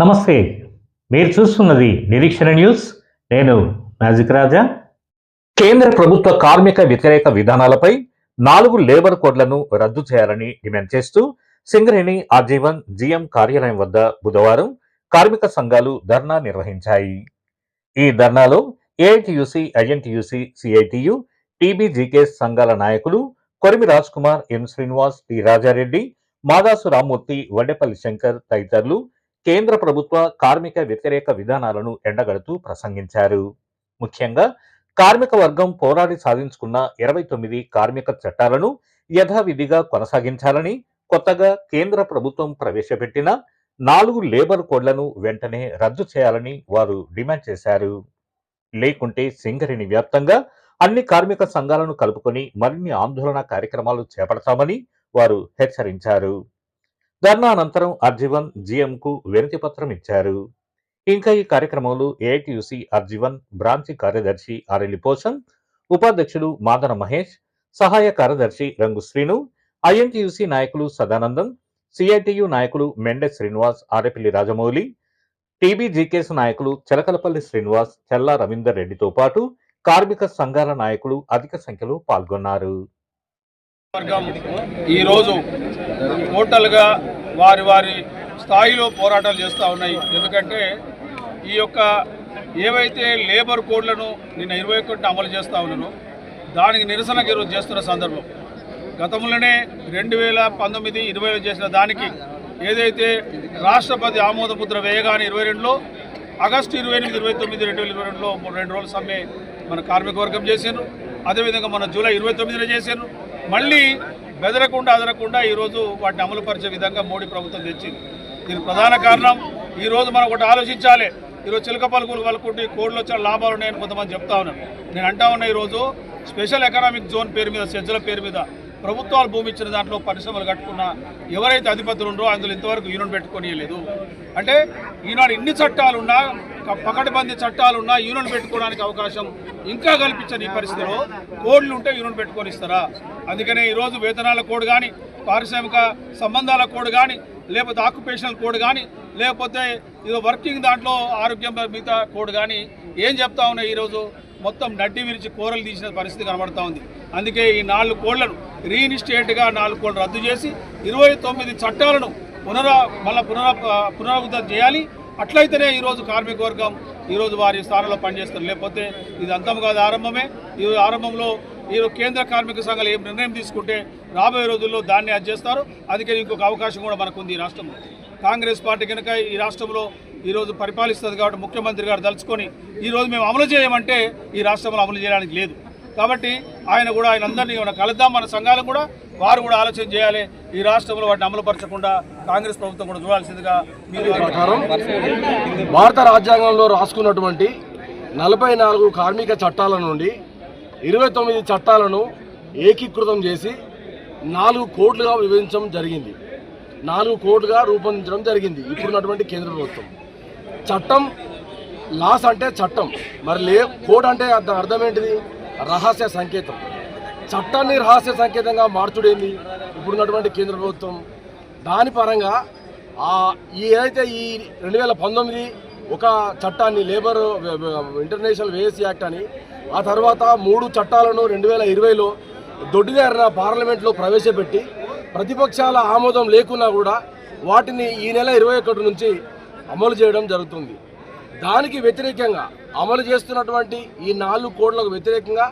నమస్తే మీరు చూస్తున్నది నిరీక్షణ న్యూస్. నేను మ్యాజిక్ రాజా. కేంద్ర ప్రభుత్వ కార్మిక వ్యతిరేక విధానాలపై నాలుగు లేబర్ కోడ్లను రద్దు చేయాలని డిమాండ్ చేస్తూ సింగరేణి ఆజీవన్ జిఎం కార్యాలయం వద్ద బుధవారం కార్మిక సంఘాలు ధర్నా నిర్వహించాయి. ఈ ధర్నాలో ఏఐటియుసి ఐఎన్టీయూసి సిఐటియు టీబీజీకే సంఘాల నాయకులు కొరిమి రాజ్ కుమార్ ఎం శ్రీనివాస్ టి రాజారెడ్డి మాదాసు రామ్మూర్తి వడ్డెపల్లి శంకర్ తదితరులు కేంద్ర ప్రభుత్వ కార్మిక వ్యతిరేక విధానాలను ఎండగడుతూ ప్రసంగించారు. ముఖ్యంగా కార్మిక వర్గం పోరాడి సాధించుకున్న ఇరవై తొమ్మిది కార్మిక చట్టాలను యథావిధిగా కొనసాగించాలని కొత్తగా కేంద్ర ప్రభుత్వం ప్రవేశపెట్టిన నాలుగు లేబర్ కోడ్లను వెంటనే రద్దు చేయాలని వారు డిమాండ్ చేశారు. లేకుంటే సింగరేణి వ్యాప్తంగా అన్ని కార్మిక సంఘాలను కలుపుకొని మరిన్ని ఆందోళన కార్యక్రమాలు చేపడతామని వారు హెచ్చరించారు. ధర్నా అనంతరం అర్జీవన్ జిఎం కు వినతి పత్రం ఇచ్చారు. ఇంకా ఈ కార్యక్రమంలో ఏఐటియుసి అర్జీవన్ బ్రాంచి కార్యదర్శి ఆరెల్లి పోషన్ ఉపాధ్యక్షుడు మాదన మహేష్ సహాయ కార్యదర్శి రంగు శ్రీను ఐఎన్టీయూసీ నాయకులు సదానందం సిఐటియు నాయకులు మెండె శ్రీనివాస్ ఆరేపల్లి రాజమౌళి టీబీజీకేస్ నాయకులు చిలకలపల్లి శ్రీనివాస్ చెల్లా రవీందర్ రెడ్డితో పాటు కార్మిక సంఘాల నాయకులు అధిక సంఖ్యలో పాల్గొన్నారు. ఈరోజు టోటల్గా వారి వారి స్థాయిలో పోరాటాలు చేస్తూ ఉన్నాయి. ఎందుకంటే ఈ యొక్క ఏవైతే లేబర్ కోడ్లను నిన్న ఇరవై ఒకటిని అమలు చేస్తూ ఉన్నానో దానికి నిరసన ఈరోజు చేస్తున్న సందర్భం. గతంలోనే రెండు వేల పంతొమ్మిది ఇరవైలో చేసిన దానికి ఏదైతే రాష్ట్రపతి ఆమోదముద్ర వేయగానే ఇరవై రెండులో ఆగస్టు ఇరవై ఎనిమిది ఇరవై తొమ్మిది రెండు వేల ఇరవై రెండులో రెండు రోజుల సమ్మె మన కార్మిక వర్గం అదేవిధంగా మన జూలై ఇరవై తొమ్మిదిన చేశాను మళ్ళీ బెదరకుండా అదరకుండా ఈరోజు వాటిని అమలు పరిచే విధంగా మోడీ ప్రభుత్వం తెచ్చింది. దీనికి ప్రధాన కారణం ఈరోజు మనం ఒకటి ఆలోచించాలి. ఈరోజు చిలక పలుకులు పలుకుంటే కోడ్లు వచ్చిన లాభాలు ఉన్నాయని కొంతమంది చెప్తా ఉన్నాను నేను అంటా ఉన్నా ఈరోజు స్పెషల్ ఎకనామిక్ జోన్ పేరు మీద సెజ్జల పేరు మీద ప్రభుత్వాలు భూమి ఇచ్చిన దాంట్లో పరిశ్రమలు కట్టుకున్న ఎవరైతే అధిపతులు ఉండో అందులో ఇంతవరకు యూనియన్ పెట్టుకొని లేదు అంటే ఈనాడు ఇన్ని చట్టాలున్నా పకడ్బందీ చట్టాలున్నా యూనియన్ పెట్టుకోవడానికి అవకాశం ఇంకా కల్పించని ఈ పరిస్థితిలో కోడ్లు ఉంటే యూనియన్ పెట్టుకొని ఇస్తారా అందుకనే ఈరోజు వేతనాల కోడ్ కానీ పారిశ్రామిక సంబంధాల కోడ్ కానీ లేకపోతే ఆక్యుపేషనల్ కోడ్ కానీ లేకపోతే ఇది వర్కింగ్ దాంట్లో ఆరోగ్యం మిగతా కోడ్ కానీ ఏం చెప్తా ఉన్నాయి ఈరోజు? మొత్తం నడ్డి విరిచి కూరలు తీసిన పరిస్థితి కనబడతా ఉంది. అందుకే ఈ నాలుగు కోళ్ళను రీఇనిస్టేట్గా నాలుగు కోళ్ళు రద్దు చేసి ఇరవై తొమ్మిది చట్టాలను పునరా మళ్ళీ పునరా పునరావృతం చేయాలి. అట్లయితేనే ఈరోజు కార్మిక వర్గం ఈరోజు వారి స్థానంలో పనిచేస్తారు. లేకపోతే ఇది అంతం కాదు ఆరంభమే. ఈ ఆరంభంలో ఈ కేంద్ర కార్మిక సంఘాలు ఏం నిర్ణయం తీసుకుంటే రాబోయే రోజుల్లో దాన్ని అది చేస్తారు. అందుకే ఇంకొక అవకాశం కూడా మనకుంది ఈ రాష్ట్రంలో. కాంగ్రెస్ పార్టీ కనుక ఈ రాష్ట్రంలో ఈరోజు పరిపాలిస్తుంది కాబట్టి ముఖ్యమంత్రి గారు తలుచుకొని ఈరోజు మేము అమలు చేయమంటే ఈ రాష్ట్రంలో అమలు చేయడానికి లేదు. కాబట్టి ఆయన కూడా ఆయన అందరినీ కలుద్దాం మన సంఘాలు కూడా వారు కూడా ఆలోచన చేయాలి. ఈ రాష్ట్రంలో వాటిని అమలుపరచకుండా కాంగ్రెస్ ప్రభుత్వం కూడా చూడాల్సిందిగా మీరు భారత రాజ్యాంగంలో రాసుకున్నటువంటి నలభై నాలుగు కార్మిక చట్టాల నుండి ఇరవై తొమ్మిది చట్టాలను ఏకీకృతం చేసి నాలుగు కోట్లుగా విభజించడం జరిగింది. నాలుగు కోట్లుగా రూపొందించడం జరిగింది. ఇప్పుడున్నటువంటి కేంద్ర ప్రభుత్వం. చట్టం లాస్ అంటే చట్టం. మరి లే కోడ్ అంటే అర్థం ఏంటిది? రహస్య సంకేతం. చట్టాన్ని రహస్య సంకేతంగా మార్చుడేంది? ఇప్పుడున్నటువంటి కేంద్ర ప్రభుత్వం. దాని పరంగా ఈ ఏదైతే ఈ రెండు వేల పంతొమ్మిది ఒక చట్టాన్ని లేబర్ ఇంటర్నేషనల్ వేఎస్సీ యాక్ట్ అని ఆ తర్వాత మూడు చట్టాలను రెండు వేల ఇరవైలో దొడ్డిదారిన పార్లమెంట్లో ప్రవేశపెట్టి ప్రతిపక్షాల ఆమోదం లేకున్నా కూడా వాటిని ఈ నెల ఇరవై ఒకటి నుంచి అమలు చేయడం జరుగుతుంది. దానికి వ్యతిరేకంగా అమలు చేస్తున్నటువంటి ఈ నాలుగు కోట్లకు వ్యతిరేకంగా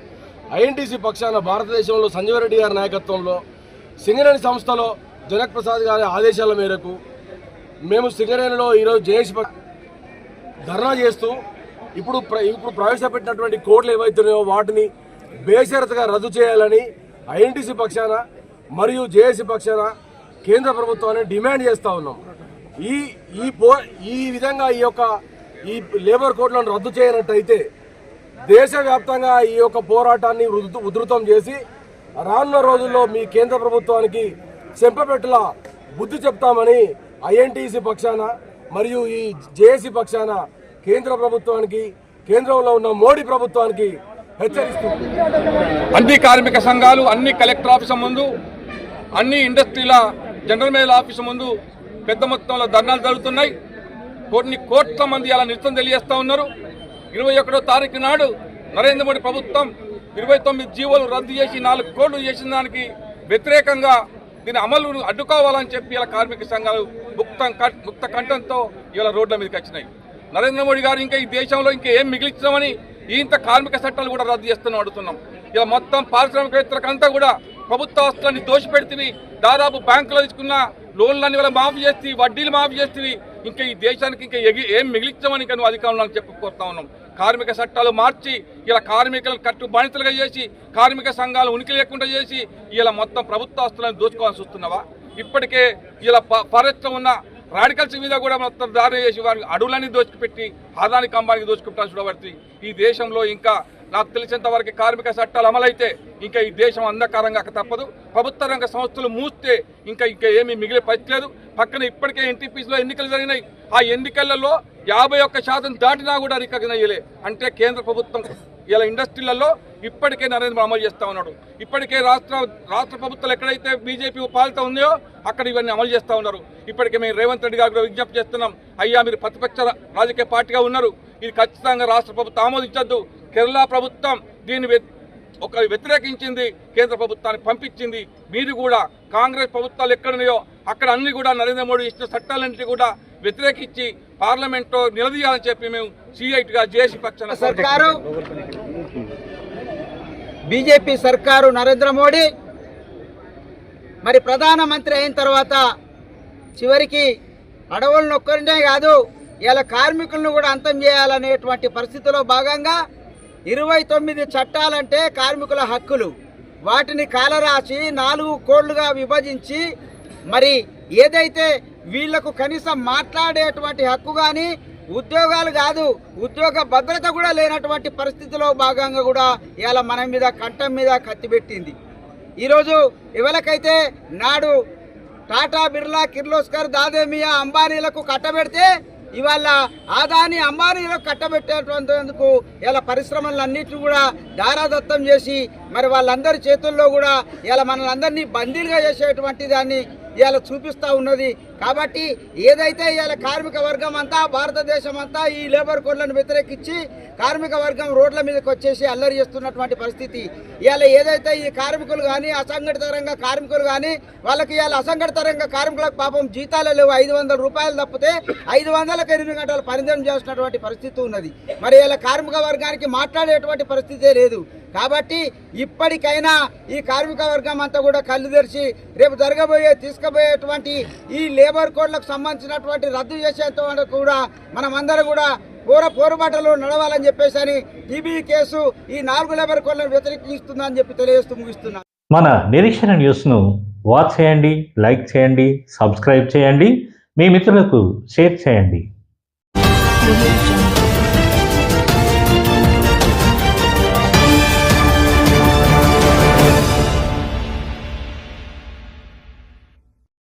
ఐఎన్టీసీ పక్షాన భారతదేశంలో సంజీవ రెడ్డి గారి నాయకత్వంలో సింగరేణి సంస్థలో జనక్ ప్రసాద్ గారి ఆదేశాల మేరకు మేము సింగరేణిలో ఈరోజు జయేష్ ధర్నా చేస్తూ ఇప్పుడు ప్ర- ఇప్పుడు ప్రవేశపెట్టినటువంటి కోడ్లు ఏవైతున్నాయో వాటిని బేషరతుగా రద్దు చేయాలని ఐఎన్టీసీ పక్షాన మరియు జేఏసీ పక్షాన కేంద్ర ప్రభుత్వాన్ని డిమాండ్ చేస్తూ ఉన్నాం. ఈ ఈ పో ఈ విధంగా ఈ యొక్క ఈ లేబర్ కోడ్లను రద్దు చేయనట్టయితే దేశవ్యాప్తంగా ఈ యొక్క పోరాటాన్ని ఉధృతం చేసి రానున్న రోజుల్లో మీ కేంద్ర ప్రభుత్వానికి చెంపపెట్టుల బుద్ధి చెప్తామని ఐఎన్టీసీ పక్షాన మరియు ఈ జేఏసీ పక్షాన కేంద్ర ప్రభుత్వానికి కేంద్రంలో ఉన్న మోడీ ప్రభుత్వానికి హెచ్చరిస్తుంది అన్ని కార్మిక సంఘాలు అన్ని కలెక్టర్ ఆఫీసు ముందు అన్ని ఇండస్ట్రీల జనరల్ మేనేజర్ ఆఫీసు ముందు పెద్ద మొత్తంలో ధర్నాలు జరుగుతున్నాయి. కొన్ని కోట్ల మంది అలా నిరసన తెలియజేస్తా ఉన్నారు. ఇరవై ఒకటో తారీఖు నాడు నరేంద్ర మోడీ ప్రభుత్వం ఇరవై తొమ్మిది జీవోలు రద్దు చేసి నాలుగు కోట్లు చేసిన దానికి వ్యతిరేకంగా దీని అమలును అడ్డుకోవాలని చెప్పి ఇలా కార్మిక సంఘాలు ముక్త ముక్త కంఠంతో ఇలా రోడ్ల మీదకి వచ్చినాయి. నరేంద్ర మోడీ గారు ఇంకా ఈ దేశంలో ఇంకా ఏం మిగిలించామని ఇంత కార్మిక చట్టాలు కూడా రద్దు చేస్తున్నాం అడుగుతున్నాం. ఇలా మొత్తం పారిశ్రామికవేత్తలకంతా కూడా ప్రభుత్వ ఆస్తులన్నీ దోషపెడితే దాదాపు బ్యాంకులో తీసుకున్న లోన్లన్నీ వాళ్ళ మాఫీ చేస్తే వడ్డీలు మాఫీ చేస్తే ఇంకా ఈ దేశానికి ఇంకా ఎగి ఏం మిగిలించామని ఇంకా నువ్వు అధికారంలో చెప్పి కోరుతా ఉన్నాం. కార్మిక చట్టాలు మార్చి ఇలా కార్మికులను కట్టు బానిసలుగా చేసి కార్మిక సంఘాలు ఉనికి లేకుండా చేసి ఇలా మొత్తం ప్రభుత్వ ఆస్తులను దోచుకోవాల్సి వస్తున్నావా ఇప్పటికే ఇలా ఫారెస్ట్లో ఉన్న రాడికల్స్ మీద కూడా మొత్తం దారి చేసి వారికి అడవులన్నీ దోచుకుపెట్టి ఆదాని కంబానికి దోచుకుంటాను చూడబడుతుంది ఈ దేశంలో ఇంకా నాకు తెలిసినంత వరకు కార్మిక చట్టాలు అమలైతే ఇంకా ఈ దేశం అంధకారంగా తప్పదు. ప్రభుత్వ రంగ సంస్థలు మూస్తే ఇంకా ఇంకా ఏమీ మిగిలే పరిస్థితి పక్కన ఇప్పటికే ఎన్టీపీసీలో ఎన్నికలు జరిగినాయి. ఆ ఎన్నికలలో యాభై ఒక్క శాతం దాటినా కూడా రికగ్నైజ్ అంటే కేంద్ర ప్రభుత్వం ఇలా ఇండస్ట్రీలలో ఇప్పటికే నరేంద్ర అమలు చేస్తా ఉన్నాడు. ఇప్పటికే రాష్ట్ర రాష్ట్ర ప్రభుత్వాలు ఎక్కడైతే బీజేపీ పాలిత ఉందో అక్కడ ఇవన్నీ అమలు చేస్తూ ఉన్నారు. ఇప్పటికే మేము రేవంత్ రెడ్డి గారు కూడా విజ్ఞప్తి చేస్తున్నాం అయ్యా మీరు ప్రతిపక్ష రాజకీయ పార్టీగా ఉన్నారు. ఇది ఖచ్చితంగా రాష్ట్ర ప్రభుత్వం ఆమోదించద్దు. కేరళ ప్రభుత్వం దీన్ని ఒక వ్యతిరేకించింది కేంద్ర ప్రభుత్వాన్ని పంపించింది. మీరు కూడా కాంగ్రెస్ ప్రభుత్వాలు ఎక్కడున్నాయో అక్కడ అన్ని కూడా నరేంద్ర మోడీ ఇచ్చిన చట్టాలన్నింటి కూడా వ్యతిరేకించి పార్లమెంట్లో నిలదీయాలని చెప్పి మేము సిఐటిగా జేసీ పక్షాన సర్కారు బీజేపీ సర్కారు నరేంద్ర మోడీ మరి ప్రధానమంత్రి అయిన తర్వాత చివరికి అడవులను ఒక్కరినే కాదు ఇలా కార్మికులను కూడా అంతం చేయాలనేటువంటి పరిస్థితిలో భాగంగా ఇరవై తొమ్మిది చట్టాలంటే కార్మికుల హక్కులు. వాటిని కాలరాసి నాలుగు కోళ్ళుగా విభజించి మరి ఏదైతే వీళ్ళకు కనీసం మాట్లాడేటువంటి హక్కు కానీ ఉద్యోగాలు కాదు ఉద్యోగ భద్రత కూడా లేనటువంటి పరిస్థితిలో భాగంగా కూడా ఇవాళ మన మీద కంఠం మీద కత్తి పెట్టింది. ఈరోజు ఎవరికైతే నాడు టాటా బిర్లా కిర్లోస్కర్ దాదేమియా అంబానీలకు కట్టబెడితే ఇవాళ ఆదాని అంబానీలకు కట్టబెట్టేటందుకు ఇలా పరిశ్రమలన్నింటినీ కూడా దారాదత్తం చేసి మరి వాళ్ళందరి చేతుల్లో కూడా ఇలా మనల్ని అందరినీ బందీలుగా చేసేటువంటి దాన్ని ఇవాళ చూపిస్తూ ఉన్నది. కాబట్టి ఏదైతే ఇవాళ కార్మిక వర్గం అంతా భారతదేశం అంతా ఈ లేబర్ కోడ్లను వ్యతిరేకించి కార్మిక వర్గం రోడ్ల మీదకి వచ్చేసి అల్లరి చేస్తున్నటువంటి పరిస్థితి. ఇవాళ ఏదైతే ఈ కార్మికులు కానీ అసంఘటిత రంగ కార్మికులు కానీ వాళ్ళకి ఇవాళ అసంఘటిత రంగ కార్మికులకు పాపం జీతాలు లేవు. ఐదు వందల రూపాయలు తప్పితే ఐదు వందలకు ఎనిమిది గంటలు పనిదినం చేస్తున్నటువంటి పరిస్థితి ఉన్నది. మరి ఇలా కార్మిక వర్గానికి మాట్లాడేటువంటి పరిస్థితే లేదు. కాబట్టి ఇప్పటికైనా ఈ కార్మిక వర్గం అంతా కూడా కళ్ళు తెరిచి రేపు జరగబోయే తీసుకుపోయేటువంటి ఈ లేబర్ కోడ్లకు సంబంధించినటువంటి రద్దు చేసేంత కూడా మనమందరం కూడా పూర పోరుబాటలు నడవాలని చెప్పేసి అని టీబీ కేసు ఈ నాలుగు లేబర్ కోడ్లను వ్యతిరేకిస్తుందని చెప్పి తెలియజేస్తూ ముగిస్తున్నాను మన నిరీక్షణ న్యూస్ను వాచ్ చేయండి లైక్ చేయండి సబ్స్క్రైబ్ చేయండి. మీ మిత్రులకు షేర్ చేయండి.